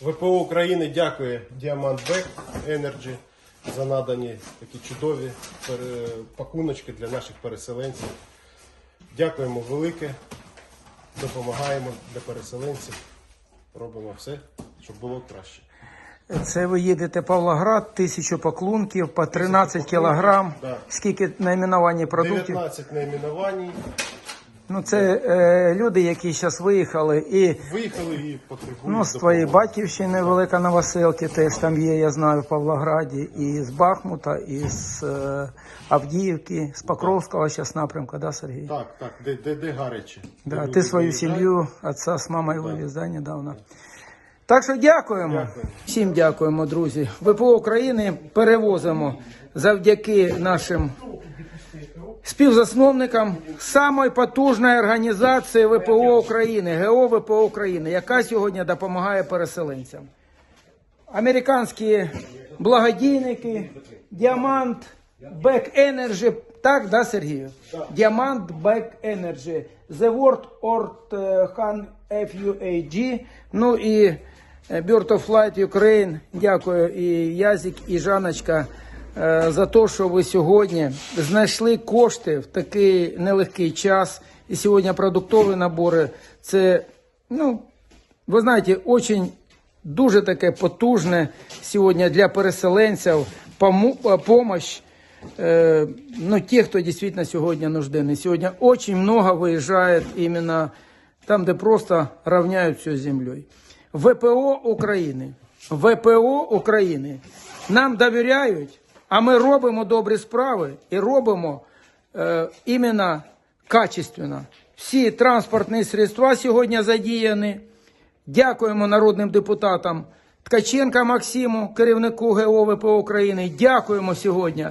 ВПО України дякує Діамант Бек Energy за надані такі чудові пакуночки для наших переселенців. Дякуємо велике, допомагаємо для переселенців. Робимо все, щоб було краще. Це ви їдете Павлоград, тисячу поклунків по 13 кілограм. Да. Скільки найменування продуктів? 19 найменувань. Ну це е, люди, які зараз виїхали, і Виїхали і потребують. ну, з твоєї допомоги. батьківщини Велика Новоселки теж там є, я знаю, в Павлограді, і з Бахмута, і з е, Авдіївки, з Покровського зараз напрямку, да, Сергій? Так, так, де, де, де гаряче. Де Да, люди ти свою виїжджають. сім'ю, отца з мамою вивіз, да, недавно. Так що дякуємо. Дякую. Всім дякуємо, друзі. ВПО України перевозимо завдяки нашим співзасновникам самої потужної організації ВПО України, ГО ВПО України, яка сьогодні допомагає переселенцям. Американські благодійники, Діамант, Back Energy, так, да, Сергію? Діамант Back Energy, The World Ort Han FUAG, ну і е, Bird of Flight Ukraine. Дякую і Язик, і Жаночка е, за те, що ви сьогодні знайшли кошти в такий нелегкий час. І сьогодні продуктові набори це, ну, ви знаєте, очень дуже таке потужне сьогодні для переселенців пому- э, помощь э, ну, тех, кто действительно сегодня нужденный. Сегодня очень много выезжает именно там, где просто равняют все с землей. ВПО України. ВПО України. Нам довіряють, а ми робимо добрі справи і робимо е, іменно качественно. Всі транспортні средства сьогодні задіяні. Дякуємо народним депутатам Ткаченка Максиму, керівнику ГО ВПО України. Дякуємо сьогодні.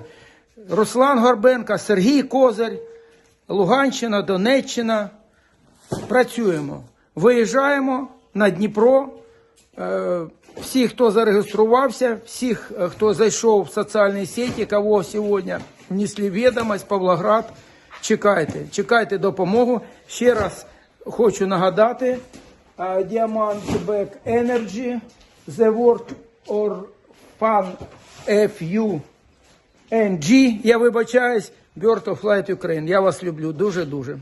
Руслан Горбенко, Сергій Козир, Луганщина, Донеччина. Працюємо. Виїжджаємо на Дніпро. Е, Всі, хто зареєструвався, всіх, е, хто зайшов в соціальні сети, кого сьогодні внесли відомость, Павлоград, чекайте, чекайте допомогу. Ще раз хочу нагадати, Diamant Back Energy, The World or Fan FU я вибачаюсь, Bird of Flight Ukraine. Я вас люблю дуже-дуже.